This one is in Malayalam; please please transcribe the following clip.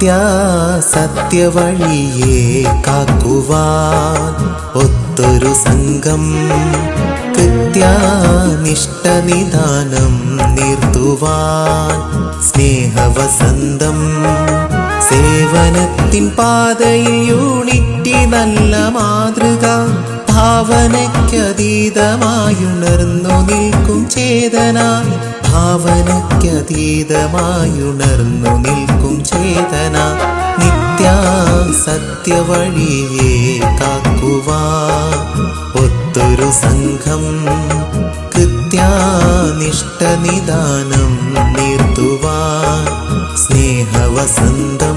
നിത്യാസത്യവഴിയെ കാക്കുവാൻ ഒത്തൊരു സംഘം കൃത്യാനിഷ്ടനിദാനം നിർത്തുവാൻ സ്നേഹവസന്തം സേവനത്തിൻ പാതയിൽ യൂണിറ്റി നല്ല മാതൃക ഭാവനയ്ക്കതീതമായുണർന്നു നിൽക്കും ചേതന ഭാവനയ്ക്കതീതമായുണർന്നു നിൽക്കും സത്യവഴിയെ കാക്കുവാൻ ഒത്തൊരു സംഘം കൃത്യാനിഷ്ടനിദാനം നിർത്തുവാൻ സ്നേഹവസന്തം